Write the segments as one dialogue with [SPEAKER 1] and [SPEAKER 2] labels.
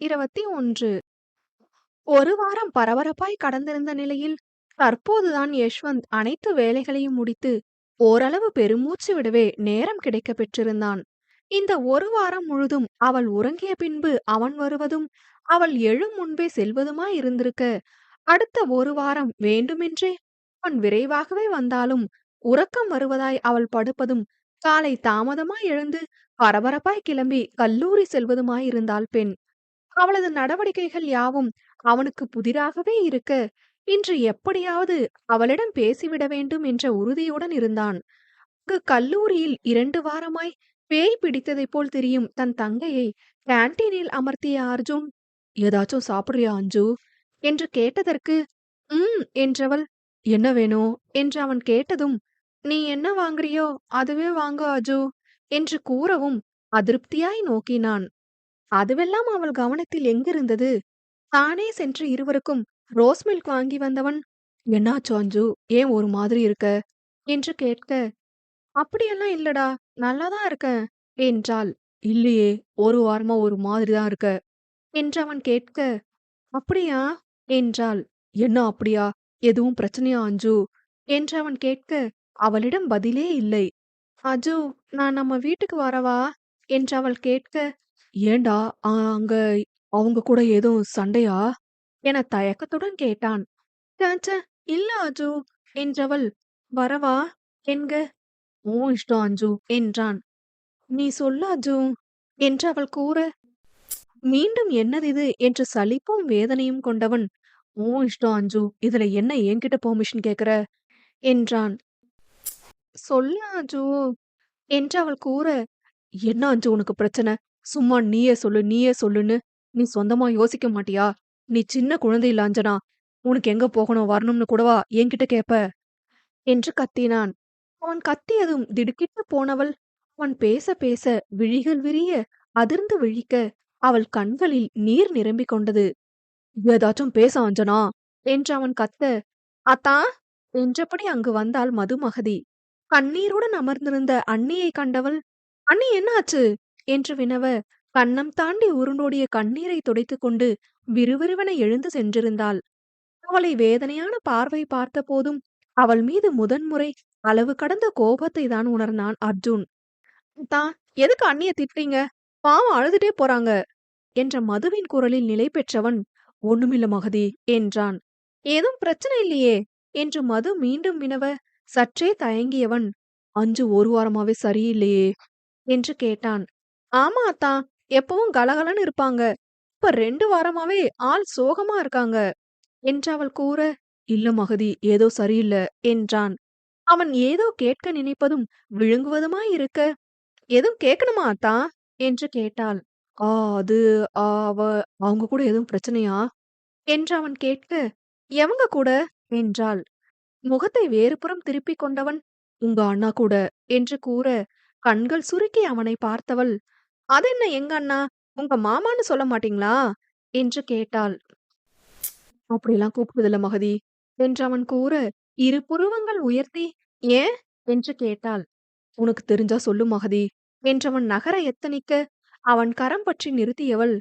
[SPEAKER 1] இருபத்தி ஒன்று. ஒரு வாரம் பரபரப்பாய் கடந்திருந்த நிலையில் தற்போதுதான் யஷ்வந்த் அனைத்து வேலைகளையும் முடித்து ஓரளவு பெருமூச்சு விடவே நேரம் கிடைக்க பெற்றிருந்தான். இந்த ஒரு வாரம் முழுதும் அவள் உறங்கிய பின்பு அவன் வருவதும் அவள் எழும் முன்பே செல்வதுமாய் இருந்திருக்க அடுத்த ஒரு வாரம் வேண்டுமென்றே அவன் விரைவாகவே வந்தாலும் உறக்கம் வருவதாய் அவள் படுப்பதும் காலை தாமதமாய் எழுந்து பரபரப்பாய் கிளம்பி கல்லூரி செல்வதுமாய் இருந்தாள் பெண். அவளது நடவடிக்கைகள் யாவும் அவனுக்கு புதிராகவே இருக்க. இன்று எப்படியாவது அவளிடம் பேசிவிட வேண்டும் என்ற உறுதியுடன் இருந்தான். அங்கு கல்லூரியில் இரண்டு வாரமாய் பேய் பிடித்ததைப் போல் தெரியும் தன் தங்கையை கேண்டீனில் அமர்த்திய அர்ஜுன் ஏதாச்சும் சாப்பிடுறியா அஞ்சு? என்று கேட்டதற்கு ம் என்றவள் என்ன வேணும் என்று அவன் கேட்டதும் நீ என்ன வாங்குறியோ அதுவே வாங்கு அஜு என்று கூறவும் அதிருப்தியாய் நோக்கினான். அதுவெல்லாம் அவள் கவனத்தில் எங்கிருந்தது? தானே சென்று இருவருக்கும் ரோஸ் மில்க் வாங்கி வந்தவன். என்னாச்சு அஞ்சு? ஏன் ஒரு மாதிரி இருக்க? என்று கேட்க அப்படியெல்லாம் இல்லடா நல்லாதான் இருக்கேன். என்றாள் இல்லையே ஒரு வாரமா ஒரு மாதிரி தான் இருக்க. என்று அவன் கேட்க அப்படியா? என்றாள் என்ன அப்படியா? எதுவும் பிரச்சனையா அஞ்சு? என்று அவன் கேட்க அவளிடம் பதிலே இல்லை. அஜு நான் நம்ம வீட்டுக்கு வரவா? என்று அவள் கேட்க ஏண்டா ஆ, அங்க அவங்க கூட ஏதும் சண்டையா? என தயக்கத்துடன் கேட்டான். "ச்சே, இல்ல அஜு என்றவள் வரவா? என்க? உன் இஷ்டம் அஞ்சு என்றான். நீ சொல்லு அஜு என்று அவள் கூற. மீண்டும் என்னது இது? என்று சலிப்பும் வேதனையும் கொண்டவன். உன் இஷ்டம் அஞ்சு இதுல என்ன என்கிட்ட பெர்மிஷன் கேக்குற? என்றான். சொல்லு அஜு என்று அவள் கூற. என்ன அஞ்சு உனக்கு பிரச்சனை? சும்மா நீயே சொல்லு நீயே சொல்லுன்னு நீ சொந்தமா யோசிக்க மாட்டியா? நீ சின்ன குழந்தை இல்ல அஞ்சனா உனக்கு எங்க போகணும் வரணும்னு கூடவா என்கிட்ட கேப்ப? என்று கத்தினான். அவன் கத்தியதும் திடுக்கிட்டு போனவள் அவன் பேச பேச விழிகள் விரிய அதிர்ந்து விழிக்க அவள் கண்களில் நீர் நிரம்பிக் கொண்டது. ஏதாச்சும் பேச அஞ்சனா என்று அவன் கத்த அத்தா என்றபடி அங்கு வந்தாள் மதுமகதி. கண்ணீருடன் அமர்ந்திருந்த அண்ணியை கண்டவள் அண்ணி என்னாச்சு? என்று வினவ கன்னம் தாண்டி உருண்டோடிய கண்ணீரை துடைத்துக் கொண்டு விறுவிறுவென எழுந்து சென்றிருந்தாள். அவளை வேதனையான பார்வை பார்த்த போதும் அவள் மீது முதன்முறை அளவு கடந்த கோபத்தை தான் உணர்ந்தான் அர்ஜுன். தான் எதுக்கு அண்ணிய திட்டுறீங்க? பாவம் அழுதுட்டே போறாங்க என்ற மதுவின் குரலில் நிலை பெற்றவன் ஒண்ணுமில்ல மகதி என்றான். ஏதும் பிரச்சனை இல்லையே என்று மது மீண்டும் வினவ சற்றே தயங்கியவன் அஞ்சு ஒரு வாரமாவே சரியில்லையே என்று கேட்டான். ஆமா அத்தா. எப்பவும் கலகலன்னு இருப்பாங்க. இப்ப ரெண்டு வாரமாவே ஆள் சோகமா இருக்காங்க. என்று அவள் கூற இல்ல மகதி ஏதோ சரியில்லை என்றான். அவன் ஏதோ கேட்க நினைப்பதும் விழுங்குவதுமாய் இருக்க எதுவும் கேட்கணுமா அத்தா? என்று கேட்டாள். ஆ அது அவ அவங்க கூட எதுவும் பிரச்சனையா? என்று அவன் கேட்க எவங்க கூட? என்றாள். முகத்தை வேறுபுறம் திருப்பிக் கொண்டவன் உங்க அண்ணா கூட என்று கூற கண்கள் சுருக்கி அவனை பார்த்தவள் அதென்ன எங்க அண்ணா? உங்க மாமான்னு சொல்ல மாட்டீங்களா? என்று கேட்டாள். அப்படியெல்லாம் கூப்பிடுதில்ல மகதி என்று அவன் கூற. இரு புருவங்கள் உயர்த்தி ஏன்? என்று கேட்டாள். உனக்கு தெரிஞ்சா சொல்லு மகதி என்றவன் நகர எத்தனிக்க அவன் கரம் பற்றி நிறுத்தியவள்.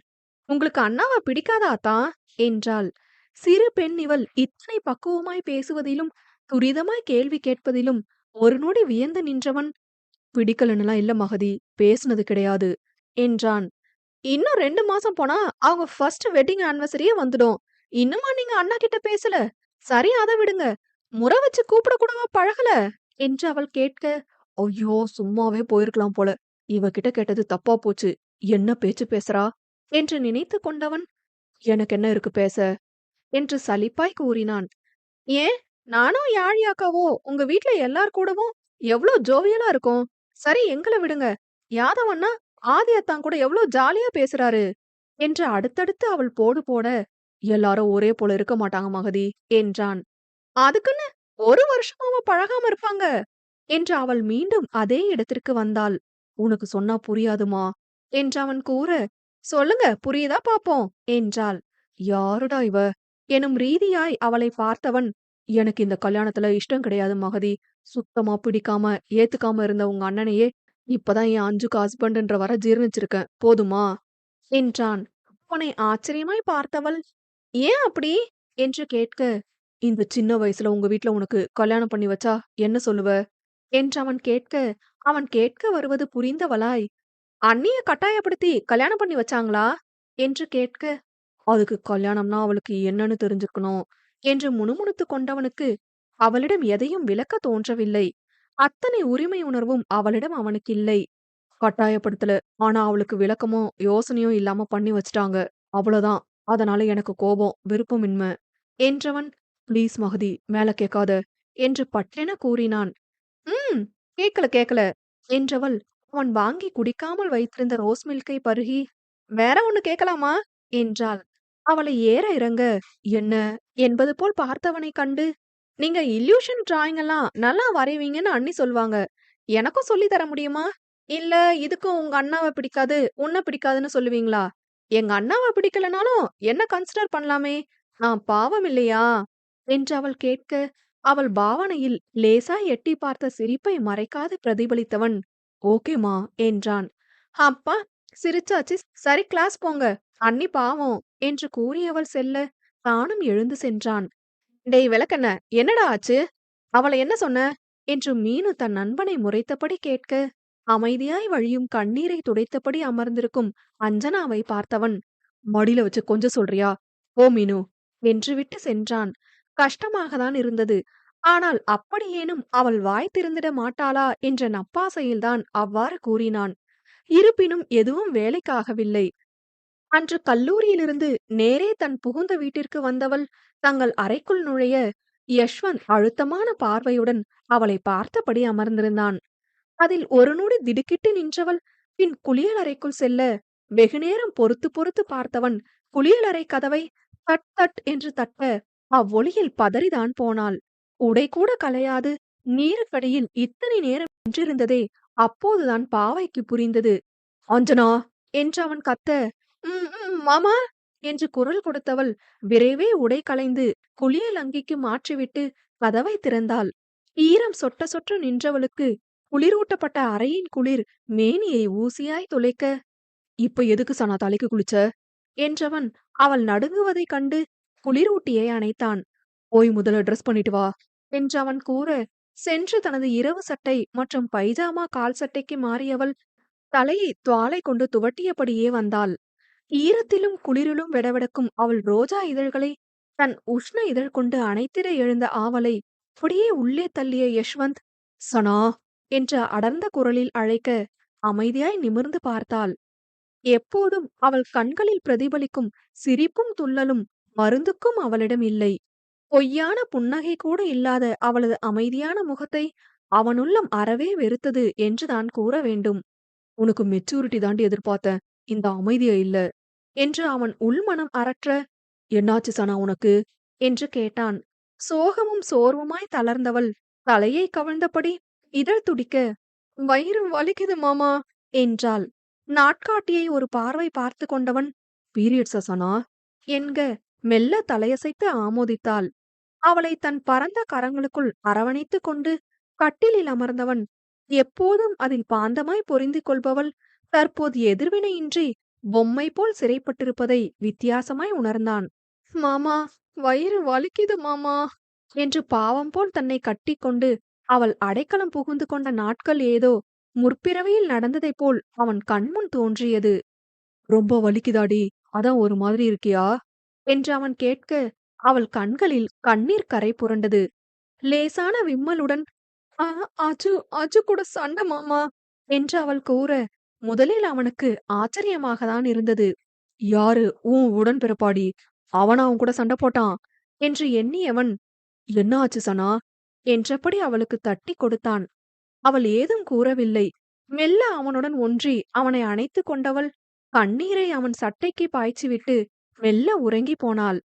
[SPEAKER 1] உங்களுக்கு அண்ணாவை பிடிக்காதா என்றாள். சிறு பெண் இவள். இத்தனை பக்குவமாய் பேசுவதிலும் துரிதமாய் கேள்வி கேட்பதிலும் ஒரு நொடி வியந்து நின்றவன். பிடிக்கலன்னுலாம் இல்ல மகதி. பேசுனது கிடையாது. என்றான். இன்னும் ரெண்டு மாசம் போனா அவங்க ஃபர்ஸ்ட் வெட்டிங் ஆனிவர்சரியே வந்துடும். இன்னுமா நீங்க அண்ணா கிட்ட பேசல? சரி அதை விடுங்க. முறை வச்சு கூப்பிட கூடவா பழகல? என்று அவள் கேட்க ஐயோ சும்மாவே போயிருக்கலாம் போல. இவகிட்ட கேட்டது தப்பா போச்சு. என்ன பேச்சு பேசுறா? என்று நினைத்து கொண்டவன் எனக்கு என்ன இருக்கு பேச? என்று சலிப்பாய் கூறினான். ஏன்? நானும் யாழியாக்காவோ உங்க வீட்ல எல்லார் கூடவும் எவ்ளோ ஜோவியலா இருக்கும். சரி எங்களை விடுங்க. யாதவன்னா ஆதியத்தான் கூட எவ்வளவு ஜாலியா பேசுறாரு என்று அடுத்தடுத்து அவள் போடு போட, எல்லாரும் ஒரே போல இருக்க மாட்டாங்க மகதி என்றான். அதுக்குன்னு ஒரு வருஷமாவா பழகாம இருப்பாங்க? என்று அவள் மீண்டும் அதே இடத்திற்கு வந்தாள். உனக்கு சொன்னா புரியாதுமா என்று அவன் கூற, சொல்லுங்க புரியுதா பாப்போம் என்றாள். யாருடா இவ எனும் ரீதியாய் அவளை பார்த்தவன், எனக்கு இந்த கல்யாணத்துல இஷ்டம் கிடையாது மகதி. சுத்தமா பிடிக்காம, ஏத்துக்காம இருந்த உங்க அண்ணனையே இப்பதான் என் அஞ்சுக்கு ஹஸ்பண்ட்ன்ற வர ஜீர்ணிச்சிருக்கேன். போதுமா? என்றான். அவனை ஆச்சரியமாய் பார்த்தவள், ஏன் அப்படி? என்று கேட்க, இந்த சின்ன வயசுல உங்க வீட்டுல உனக்கு கல்யாணம் பண்ணி வச்சா என்ன சொல்லுவ? என்று அவன் கேட்க, அவன் கேட்க வருவது புரிந்தவளாய், அண்ணிய கட்டாயப்படுத்தி கல்யாணம் பண்ணி வச்சாங்களா? என்று கேட்க, அதுக்கு கல்யாணம்னா அவளுக்கு என்னன்னு தெரிஞ்சுக்கணும் என்று முணுமுணுத்துக் கொண்டவனுக்கு அவளிடம் எதையும் விளக்க தோன்றவில்லை. அத்தனை உரிமை உணர்வும் அவளிடம் அவனுக்கு இல்லை கட்டாயப்படுத்தல. ஆனா அவளுக்கு விளக்கமும், யோசனையும் இல்லாம பண்ணி வச்சுட்டாங்க. அவ்வளவுதான். அதனால எனக்கு கோபம், விருப்பமின்மை. என்றவன், ப்ளீஸ் மகதி, மேல கேக்காத என்று பற்றென கூறினான். ம் கேக்கல கேக்கல என்றவள் அவன் வாங்கி குடிக்காமல் வைத்திருந்த ரோஸ் மில்கை பருகி, வேற ஒண்ணு கேட்கலாமா? என்றாள். அவளை ஏற இறங்க, என்ன என்பது போல் பார்த்தவனைக் கண்டு, நீங்க இல்யூஷன் டிராயிங் எல்லாம் நல்லா வரைவீங்கன்னு அண்ணி சொல்வாங்க. எனக்கும் சொல்லித் தர முடியுமா? இல்ல இதுக்கும் உங்க அண்ணாவ பிடிக்காது, உன்ன பிடிக்காதுன்னு சொல்லுவீங்களா? எங்க அண்ணாவ பிடிக்கலனாலும் என்ன கன்சிடர் பண்ணலாமே. நான் பாவம் இல்லையா? என்று அவள் கேட்க, அவள் பாவனையில் லேசா எட்டிப் பார்த்த சிரிப்பை மறைக்காது பிரதிபலித்தவன், ஓகேமா என்றான். அப்பா சிரிச்சாச்சு. சரி கிளாஸ் போங்க. அண்ணி பாவம் என்று கூறியவள் செல்ல, தானும் எழுந்து சென்றான். டேய் விளக்கண்ண என்னடா ஆச்சு? அவள என்ன சொன்ன? என்று மீனு தன் நண்பனை முறைத்தபடி கேட்க, அமைதியாய் வழியும் கண்ணீரை துடைத்தபடி அமர்ந்திருக்கும் அஞ்சனாவை பார்த்தவன், மடியில வச்சு கொஞ்சம் சொல்றியா? ஓ மீனு என்று விட்டு சென்றான். கஷ்டமாகத்தான் இருந்தது. ஆனால் அப்படியேனும் அவள் வாய் திறந்திட மாட்டாளா என்ற நப்பாசையில்தான் அவ்வாறு கூறினான். இருப்பினும் எதுவும் வேலைக்காகவில்லை. அன்று கல்லூரியிலிருந்து நேரே தன் புகுந்த வீட்டிற்கு வந்தவள் தங்கள் அறைக்குள் நுழைய, யஷ்வந்த் அழுத்தமான பார்வையுடன் அவளை பார்த்தபடி அமர்ந்திருந்தான். அதில் ஒரு நொடி திடுக்கிட்டு நின்றவள் பின் குளியலறைக்குள் செல்ல, வெகுநேரம் பொறுத்து பொறுத்து பார்த்தவன் குளியலறை கதவை தட் தட் என்று தட்ட, அவ்வொளியில் பதறிதான் போனாள். உடை கூட களையாது நீருக்கடியில் இத்தனை நேரம் நின்றிருந்ததே அப்போதுதான் பாவைக்கு புரிந்தது. அஞ்சனா என்று அவன் கத்த, மாமா என்று குரல் கொடுத்தவள் விரைவே உடை களைந்து குளியல் அங்கிக்கு மாற்றிவிட்டு கதவை திறந்தாள். ஈரம் சொட்ட சொட்ட நின்றவளுக்கு குளிரூட்டப்பட்ட அறையின் குளிர் மேனியை ஊசியாய் துளைக்க, இப்ப எதுக்கு சனா தலைக்கு குளிச்ச? என்றவன் அவள் நடுங்குவதைக் கண்டு குளிரூட்டியை அணைத்தான். போய் முதல்ல ட்ரெஸ் பண்ணிட்டு வா என்று அவன் கூற, சென்று தனது இரவு சட்டை மற்றும் பைஜாமா கால் சட்டைக்கு மாறியவள் தலையை துவாலை கொண்டு துவட்டியபடியே வந்தாள். ஈரத்திலும் குளிரிலும் வெடவெடக்கும் அவள் ரோஜா இதழ்களை தன் உஷ்ண இதழ் கொண்டு அணைத்திட எழுந்த ஆவலை அப்படியே உள்ளே தள்ளிய யஷ்வந்த், சனா என்ற அடர்ந்த குரலில் அழைக்க, அமைதியாய் நிமிர்ந்து பார்த்தாள். எப்போதும் அவள் கண்களில் பிரதிபலிக்கும் சிரிப்பும் துள்ளலும் மருந்துக்கும் அவளிடம் இல்லை. பொய்யான புன்னகை கூட இல்லாத அவளது அமைதியான முகத்தை அவனுள்ளம் அறவே வெறுத்தது என்றுதான் கூற வேண்டும். உனக்கு மெச்சூரிட்டி தாண்டி எதிர்பார்த்தேன். இந்த அமைதியை இல்ல. என்று அவன் உள்மனம் அரற்ற, என்னாச்சு சனா உனக்கு? என்று கேட்டான். சோகமும் சோர்வுமாய் தளர்ந்தவள் தலையை கவிழ்ந்தபடி இதழ் துடிக்க, வயிறு வலிக்குது மாமா என்றாள். நாட்காட்டியை ஒரு பார்வை பார்த்து கொண்டவன், பீரியட்ஸா சனா? என்க மெல்ல தலையசைத்து ஆமோதித்தாள். அவளை தன் பரந்த கரங்களுக்குள் அரவணைத்துக் கொண்டு கட்டிலில் அமர்ந்தவன், எப்போதும் அதில் பாந்தமாய் பொருந்திக் கொள்பவள் தற்போது எதிர்வினையின்றி பொம்மை போல் சிறைப்பட்டிருப்பதை வித்தியாசமாய் உணர்ந்தான். மாமா வயிறு வலிக்குது மாமா என்று பாவம் போல் தன்னை கட்டிக்கொண்டு அவள் அடைக்கலம் புகுந்து கொண்ட நாட்கள் ஏதோ முற்பிறவியில் நடந்ததைப் போல் அவன் கண்முன் தோன்றியது. ரொம்ப வலிக்குதாடி அதான் ஒரு மாதிரி இருக்கியா? என்று அவன் கேட்க, அவள் கண்களில் கண்ணீர் கரை புரண்டது. லேசான விம்மலுடன், ஆ அஜு அஜு கூட சண்டை மாமா என்று அவள் கூற, முதலில் அவனுக்கு ஆச்சரியமாகத்தான் இருந்தது. யாரு உன் உடன்பிறப்பாடி? அவனா அவன் கூட சண்டை போட்டான்? என்று எண்ணியவன், என்ன ஆச்சு சனா? என்றபடி அவளுக்கு தட்டிக் கொடுத்தான். அவள் ஏதும் கூறவில்லை. மெல்ல அவனுடன் ஒன்றி அவனை அணைத்துக் கொண்டவள், கண்ணீரை அவன் சட்டைக்கு பாய்ச்சிவிட்டு மெல்ல உறங்கி போனாள்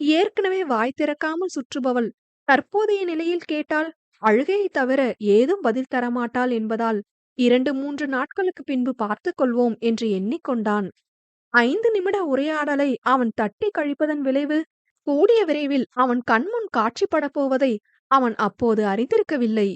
[SPEAKER 1] ஏற்கனவே வாய் திறக்காமல் சுற்றுபவள் தற்போதைய நிலையில் கேட்டால் அழுகையைத் தவிர ஏதும் பதில் தரமாட்டாள் என்பதால் இரண்டு மூன்று நாட்களுக்கு பின்பு பார்த்துக் கொள்வோம் என்று எண்ணிக்கொண்டான். ஐந்து நிமிட உரையாடலை அவன் தட்டி கழிப்பதன் விளைவு கூடிய விரைவில் அவன் கண்முன் காட்சிப்படப் போவதை அவன் அப்போது அறிந்திருக்கவில்லை.